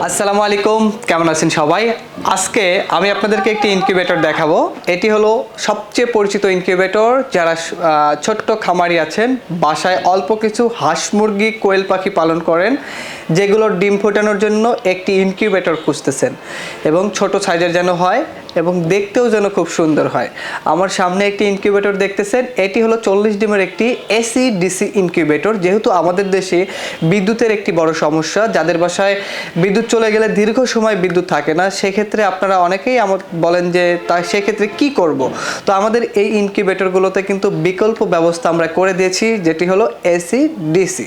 আসসালামু আলাইকুম, কেমন আছেন সবাই? আজকে আমি আপনাদেরকে একটি ইনকিউবেটর দেখাবো। এটি হলো সবচেয়ে পরিচিত ইনকিউবেটর যারা ছোট্ট খামারি আছেন। বাসায় অল্প কিছু হাঁস মুরগি, কোয়েল পাখি পালন করেন। যেগুলোর ডিম ফোটানোর জন্য একটি ইনকিউবেটর খুঁজতেছেন এবং ছোট সাইজের যেন হয় এবং দেখতেও যেন খুব সুন্দর হয়। আমার সামনে একটি ইনকিউবেটর দেখতেছেন, এটি হলো চল্লিশ ডিমের একটি এসি ডিসি ইনকিউবেটর। যেহেতু আমাদের দেশে বিদ্যুতের একটি বড় সমস্যা, যাদের বাসায় বিদ্যুৎ চলে গেলে দীর্ঘ সময় বিদ্যুৎ থাকে না, সেক্ষেত্রে আপনারা অনেকেই আমার বলেন যে তা সেক্ষেত্রে কি করব? তো আমাদের এই ইনকিউবেটরগুলোতে কিন্তু বিকল্প ব্যবস্থা আমরা করে দিয়েছি, যেটি হলো এসি ডিসি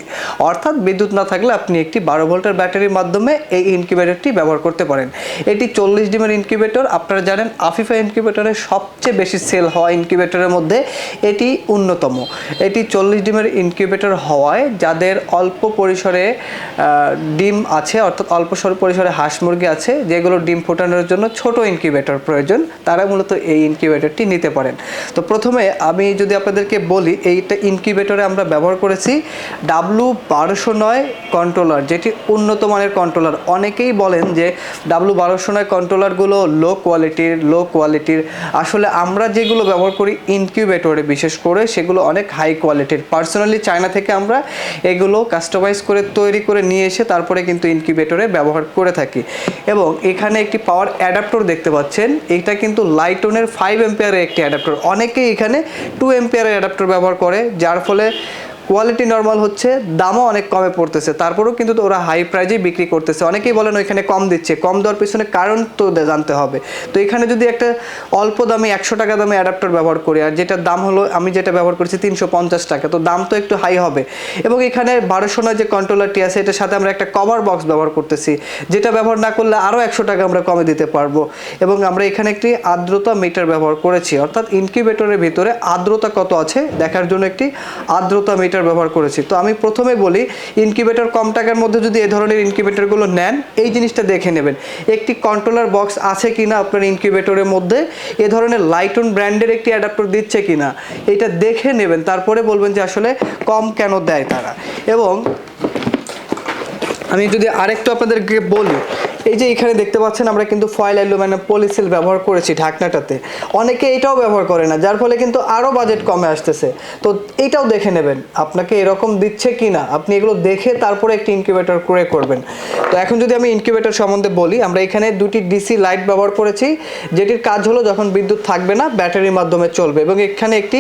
অর্থাৎ বিদ্যুৎ না থাকলে আপনি একটি বারো ভোল্টের ব্যাটারির মাধ্যমে এই ইনকিউবেটরটি ব্যবহার করতে পারেন। এটি চল্লিশ ডিমের ইনকিউবেটর আপনারা জানেন আফিফা ইনকিউবেটরের সবচেয়ে বেশি সেল হওয়া ইনকিউবেটরের মধ্যে এটি অন্যতম। এটি চল্লিশ ডিমের ইনকিউবেটর হওয়ায় যাদের অল্প পরিসরে ডিম আছে, অর্থাৎ অল্প সর- পরিসরে হাঁস মুরগি আছে, যেগুলো ডিম ফোটানোর জন্য ছোট ইনকিউবেটর প্রয়োজন, তারা মূলত এই ইনকিউবেটরটি নিতে পারেন। তো প্রথমে আমি যদি আপনাদেরকে বলি, এইটা ইনকিউবেটরে আমরা ব্যবহার করেছি ডাব্লু বারোশো নয় কন্ট্রোলার যেটি উন্নত মানের কন্ট্রোলার অনেকেই বলেন যে ডাব্লু বারোশো নয় কন্ট্রোলারগুলো লো কোয়ালিটির লো কোয়ালিটির আসলে আমরা যেগুলো ব্যবহার করি ইনকিউবেটরে বিশেষ করে, সেগুলো অনেক হাই কোয়ালিটির পার্সোনালি চায়না থেকে আমরা এগুলো কাস্টমাইজ করে, তৈরি করে নিয়ে এসে তারপরে কিন্তু ইনকিউবেটরে ব্যবহার করে থাকি। এবং এখানে একটি পাওয়ার অ্যাডাপ্টর দেখতে পাচ্ছেন। এটা কিন্তু লাইটনের ফাইভ এম্পিয়ারের একটি অ্যাডাপ্টর অনেকেই এখানে টু এম্পেয়ারের অ্যাডাপ্টর ব্যবহার করে, যার ফলে কোয়ালিটি নর্মাল হচ্ছে, দামও অনেক কমে পড়তেছে। তারপরেও কিন্তু ওরা হাই প্রাইজেই বিক্রি করতেছে। অনেকেই বলেন ওইখানে কম দিচ্ছে, কম দেওয়ার পিছনে কারণ তো জানতে হবে। তো এখানে যদি একটা অল্প দামে একশো টাকা দামে অ্যাডাপ্টার ব্যবহার করি, আর যেটার দাম হলো, আমি যেটা ব্যবহার করছি তিনশো পঞ্চাশ টাকা, তো দাম তো একটু হাই হবে। এবং এখানে বারোশো নয় যে কন্ট্রোলারটি আছে, এটার সাথে আমরা একটা কভার বক্স ব্যবহার করতেছি, যেটা ব্যবহার না করলে আরও একশো টাকা আমরা কমে দিতে পারব। এবং আমরা এখানে একটি আর্দ্রতা মিটার ব্যবহার করেছি। অর্থাৎ ইনকিউবেটরের ভিতরে আর্দ্রতা কত আছে? দেখার জন্য একটি আর্দ্রতা মিটার ব্যবহার করেছি। তো আমি প্রথমে বলি, ইনকিউবেটর কম টাকার মধ্যে যদি এ ধরনের ইনকিউবেটরগুলো নেন, এই জিনিসটা দেখে নেবেন। একটি কন্ট্রোলার বক্স আছে কিনা আপনার ইনকিউবেটরের মধ্যে? এ ধরনের লাইটন ব্র্যান্ডের একটি অ্যাডাপ্টার দিচ্ছে কিনা? এটা দেখে নেবেন, তারপরে বলবেন যে আসলে কম কেন দেয় তারা। এবং আমি যদি আরেকটু আপনাদেরকে বলি এই যে এখানে দেখতে পাচ্ছেন, আমরা কিন্তু ফয়েল অ্যালুমিনিয়াম পলিসিল ব্যবহার করেছি ঢাকনাটাতে। অনেকে এটাও ব্যবহার করে না, যার ফলে কিন্তু আরও বাজেট কমে আসতেছে। তো এইটাও দেখে নেবেন, আপনাকে এরকম দিচ্ছে কি না আপনি এগুলো দেখে তারপরে একটি ইনকিউবেটর ক্রয় করবেন। তো এখন যদি আমি ইনকিউবেটর সম্বন্ধে বলি, আমরা এখানে দুটি ডিসি লাইট ব্যবহার করেছি, যেটির কাজ হলো যখন বিদ্যুৎ থাকবে না, ব্যাটারির মাধ্যমে চলবে এবং এখানে একটি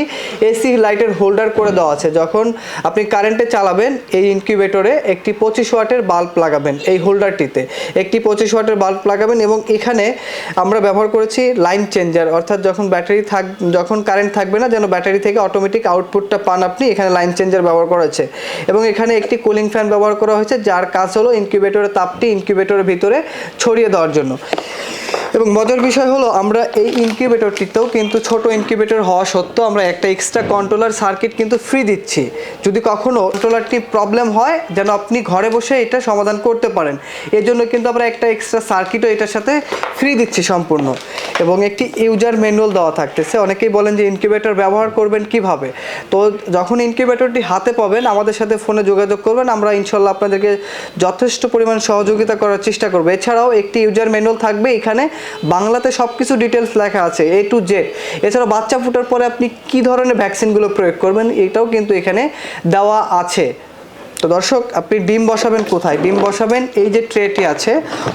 এসি লাইটের হোল্ডার করে দেওয়া আছে। যখন আপনি কারেন্টে চালাবেন, এই ইনকিউবেটরে একটি পঁচিশ ওয়াটের বাল্ব লাগাবেন, এই হোল্ডারটিতে একটি পঁচিশ ওয়াটের বাল্ব লাগাবেন এবং এখানে আমরা ব্যবহার করেছি লাইন চেঞ্জার। অর্থাৎ যখন ব্যাটারি থাক যখন কারেন্ট থাকবে না, যেন ব্যাটারি থেকে অটোমেটিক আউটপুটটা পান আপনি। এখানে লাইন চেঞ্জার ব্যবহার করা হয়েছে। এবং এখানে একটি কুলিং ফ্যান ব্যবহার করা হয়েছে, যার কাজ হলো ইনকিউবেটরের তাপটি ইনকিউবেটরের ভিতরে ছড়িয়ে দেওয়ার জন্য। এবং মজার বিষয় হলো, আমরা এই ইনকিউবেটরটিতেও কিন্তু ছোট ইনকিউবেটর হওয়া সত্ত্বেও আমরা একটা এক্সট্রা কন্ট্রোলার সার্কিট কিন্তু ফ্রি দিচ্ছি। যদি কখনও কন্ট্রোলারটি প্রবলেম হয়, যেন আপনি ঘরে বসে এটা সমাধান করতে পারেন। এর জন্য কিন্তু আমরা একটা এক্সট্রা সার্কিটও এটার সাথে ফ্রি দিচ্ছি সম্পূর্ণ। এবং একটি ইউজার ম্যানুয়াল দেওয়া থাকতেছে। অনেকেই বলেন যে ইনকিউবেটর ব্যবহার করবেন কীভাবে? তো যখন ইনকিউবেটরটি হাতে পাবেন, আমাদের সাথে ফোনে যোগাযোগ করবেন। আমরা ইনশাল্লাহ আপনাদেরকে যথেষ্ট পরিমাণ সহযোগিতা করার চেষ্টা করব। এছাড়াও একটি ইউজার ম্যানুয়াল থাকবে এখানে। বাংলাতে সব কিছু ডিটেলস লেখা আছে এ টু জেড এছাড়াও বাচ্চা ফুটার পরে আপনি কি ধরনের ভ্যাকসিনগুলো প্রয়োগ করবেন, এটাও কিন্তু এখানে দেওয়া আছে। তো দর্শক, আপনি ডিম বসাবেন কোথায়? ডিম বসাবেন এই যে ট্রেটি আছে,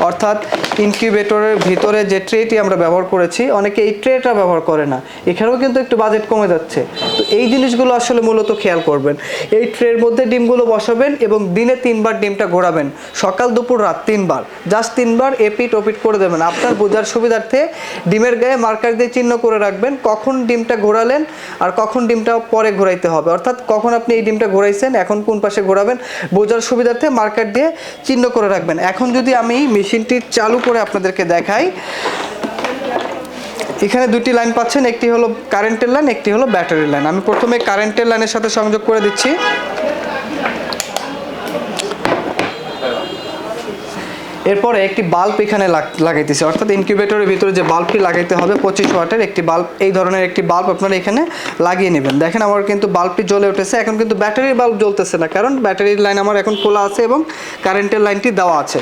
অর্থাৎ ইনকিউবেটরের ভিতরে যে ট্রেটি আমরা ব্যবহার করেছি, অনেকে এই ট্রেটা ব্যবহার করে না। এখানেও কিন্তু একটু বাজেট কমে যাচ্ছে। তো এই জিনিসগুলো আসলে মূলত খেয়াল করবেন। এই ট্রের মধ্যে ডিমগুলো বসাবেন এবং দিনে তিনবার ডিমটা ঘোরাবেন। সকাল, দুপুর, রাত তিনবার। জাস্ট তিনবার এপিট ওপিট করে দেবেন। আপনার বোঝার সুবিধার্থে ডিমের গায়ে মার্কার দিয়ে চিহ্ন করে রাখবেন কখন ডিমটা ঘোরালেন আর কখন ডিমটা পরে ঘোরাইতে হবে। অর্থাৎ কখন আপনি এই ডিমটা ঘোরাইছেন, এখন কোন পাশে ঘোরাবেন বোঝার সুবিধার্থে মার্কার দিয়ে চিহ্ন করে রাখবেন। এখন যদি আমি মেশিনটি চালু করে আপনাদেরকে দেখাই, এখানে দুটি লাইন পাচ্ছেন, একটি হলো কারেন্টের লাইন একটি হলো ব্যাটারির লাইন আমি প্রথমে কারেন্টের লাইনের সাথে সংযোগ করে দিচ্ছি। এরপরে একটি বাল্ব এখানে লাগ- লাগাইতেছি। অর্থাৎ ইনকিউবেটরের ভিতরে যে বাল্বটি লাগাইতে হবে পঁচিশ ওয়াটের একটি বাল্ব, এই ধরনের একটি বাল্ব আপনারা এখানে লাগিয়ে নেবেন। দেখেন আমার কিন্তু বাল্বটি জ্বলে উঠেছে। এখন কিন্তু ব্যাটারির বাল্ব জ্বলতেছে না। কারণ ব্যাটারির লাইন আমার এখন খোলা আছে এবং কারেন্টের লাইনটি দেওয়া আছে।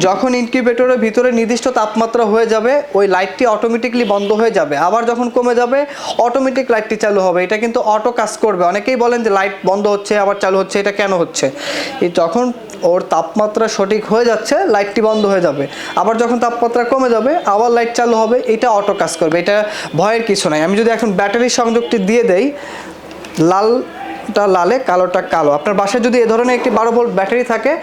যখন ইনকিউবেটরের ভিতরে নির্দিষ্ট তাপমাত্রা হয়ে যাবে, ওই লাইটটি অটোমেটিকলি বন্ধ হয়ে যাবে। আবার যখন কমে যাবে অটোমেটিক লাইটটি চালু হবে। এটা কিন্তু অটো কাজ করবে। অনেকেই বলেন যে লাইট বন্ধ হচ্ছে, আবার চালু হচ্ছে, এটা কেন হচ্ছে? যখন ওর তাপমাত্রা সঠিক হয়ে যাচ্ছে লাইটটি বন্ধ হয়ে যাবে। আবার যখন তাপমাত্রা কমে যাবে, আবার লাইট চালু হবে, এটা অটো কাজ করবে। এটা ভয়ের কিছু নাই। আমি যদি এখন ব্যাটারি সংযোগটি দিয়ে দেই, লালটা লালে, কালোটা কালো। আপনার বাসায় যদি এ ধরনের একটি বারো ভোল্ট ব্যাটারি থাকে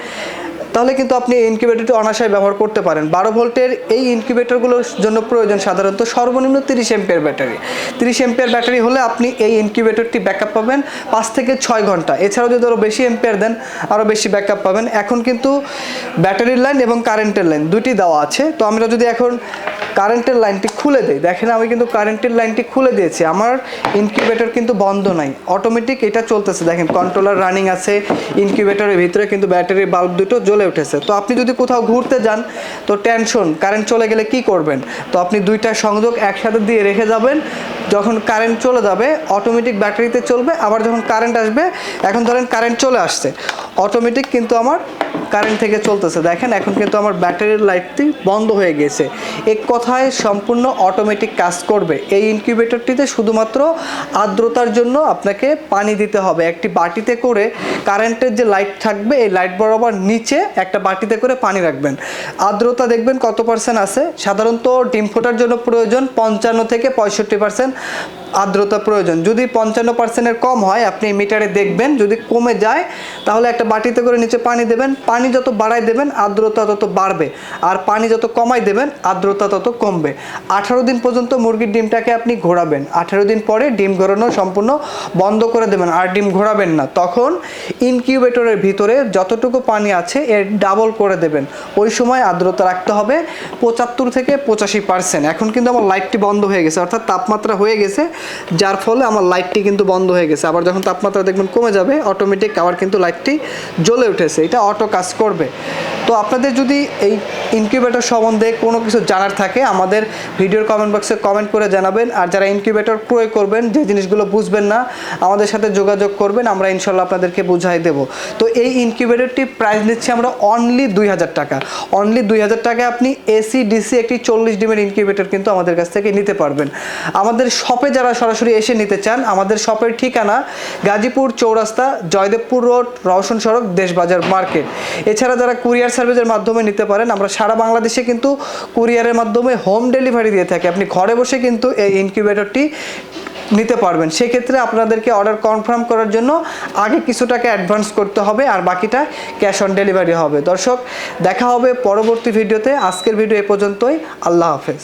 তাহলে কিন্তু আপনি এই ইনকিউবেটরটি অনাশায় ব্যবহার করতে পারেন। বারো ভোল্টের এই ইনকিউবেটরগুলোর জন্য প্রয়োজন সাধারণত সর্বনিম্ন তিরিশ এম্পের ব্যাটারি। তিরিশ এম্পের ব্যাটারি হলে আপনি এই ইনকিউবেটরটি ব্যাকআপ পাবেন পাঁচ থেকে ছয় ঘণ্টা। এছাড়াও যদি আরও বেশি এমপিয়ার দেন আরও বেশি ব্যাকআপ পাবেন। এখন কিন্তু ব্যাটারির লাইন এবং কারেন্টের লাইন দুটি দেওয়া আছে। তো আমরা যদি এখন কারেন্টের লাইনটি খুলে দেই। দেখেন আমি কিন্তু কারেন্টের লাইনটি খুলে দিয়েছি। আমার ইনকিউবেটর কিন্তু বন্ধ নাই। অটোমেটিক এটা চলতেছে। দেখেন কন্ট্রোলার রানিং আছে। ইনকিউবেটরের ভিতরে কিন্তু ব্যাটারির বাল্ব দুটো জ্বলে উঠেছে। তো আপনি যদি কোথাও ঘুরতে যান, তো টেনশন কারেন্ট চলে গেলে কি করবেন? তো আপনি দুইটা সংযোগ একসাথে দিয়ে রেখে যাবেন। যখন কারেন্ট চলে যাবে অটোমেটিক ব্যাটারিতে চলবে। আবার যখন কারেন্ট আসবে, এখন ধরেন কারেন্ট চলে আসছে। অটোমেটিক কিন্তু আমার কারেন্ট থেকে চলতেছে। দেখেন, এখন কিন্তু আমার ব্যাটারির লাইটটি বন্ধ হয়ে গেছে। এক কথায় সম্পূর্ণ অটোমেটিক কাজ করবে। এই ইনকিউবেটরটিতে শুধুমাত্র আর্দ্রতার জন্য আপনাকে পানি দিতে হবে। একটি বাটিতে করে কারেন্টের যে লাইট থাকবে, এই লাইট বরাবর নিচে একটা বাটিতে করে পানি রাখবেন। আর্দ্রতা দেখবেন কত পার্সেন্ট আছে? সাধারণত ডিম ফোটার জন্য প্রয়োজন পঞ্চান্ন থেকে পঁয়ষট্টি পার্সেন্ট আর্দ্রতা প্রয়োজন। যদি পঞ্চান্ন পার্সেন্টের কম হয়, আপনি মিটারে দেখবেন, যদি কমে যায়, তাহলে একটা বাটিতে করে নিচে পানি দেবেন। পানি যত বাড়ায় দেবেন, আর্দ্রতা তত বাড়বে। আর পানি যত কমাই দেবেন, আর্দ্রতা তত কমবে। আঠারো দিন পর্যন্ত মুরগির ডিমটাকে আপনি ঘোরাবেন। আঠারো দিন পরে ডিম ঘোরানো সম্পূর্ণ বন্ধ করে দেবেন। আর ডিম ঘোরাবেন না। তখন ইনকিউবেটরের ভিতরে যতটুকু পানি আছে, এর ডাবল করে দেবেন। ওই সময় আর্দ্রতা রাখতে হবে পঁচাত্তর থেকে পঁচাশি পার্সেন্ট। এখন কিন্তু আমার লাইটটি বন্ধ হয়ে গেছে, অর্থাৎ তাপমাত্রা হয়ে গেছে, যার ফলে আমার লাইটটি কিন্তু বন্ধ হয়ে গেছে। আবার যখন তাপমাত্রা দেখবেন কমে যাবে অটোমেটিক আবার কিন্তু লাইটটি জ্বলে উঠেছে। এটা অটো কাজ করবে। তো আপনাদের যদি এই ইনকিউবেটর সম্বন্ধে কোনো কিছু জানার থাকে, আমাদের ভিডিওর কমেন্ট বক্সে কমেন্ট করে জানাবেন। আর যারা ইনকিউবেটর ক্রয় করবেন, যে জিনিসগুলো বুঝবেন না, আমাদের সাথে যোগাযোগ করবেন, আমরা ইনশাল্লাহ আপনাদেরকে বুঝাই দেব। তো এই ইনকিউবেটরটি প্রাইস নিচ্ছি আমরা অনলি দুই হাজার টাকা। অনলি দুই হাজার টাকায় আপনি এসি ডিসি একটি চল্লিশ ডিমের ইনকিউবেটর কিন্তু আমাদের কাছ থেকে নিতে পারবেন। আমাদের শপে যারা সরাসরি এসে নিতে চান, আমাদের শপের ঠিকানা গাজীপুর চৌরাস্তা, জয়দেবপুর রোড, রওশন সড়ক, দেশবাজার মার্কেট। এছাড়া যারা কুরিয়ার সার্ভিসের মাধ্যমে নিতে পারেন। আমরা সারা বাংলাদেশে কিন্তু কুরিয়ারের মাধ্যমে হোম ডেলিভারি দিয়ে থাকি। আপনি ঘরে বসে কিন্তু এই ইনকিউবেটরটি নিতে পারবেন। সেক্ষেত্রে আপনাদেরকে অর্ডার কনফার্ম করার জন্য আগে কিছু টাকা অ্যাডভান্স করতে হবে আর বাকিটা ক্যাশ অন ডেলিভারি হবে। দর্শক, দেখা হবে পরবর্তী ভিডিওতে আজকের ভিডিও এ পর্যন্তই। আল্লাহ হাফেজ।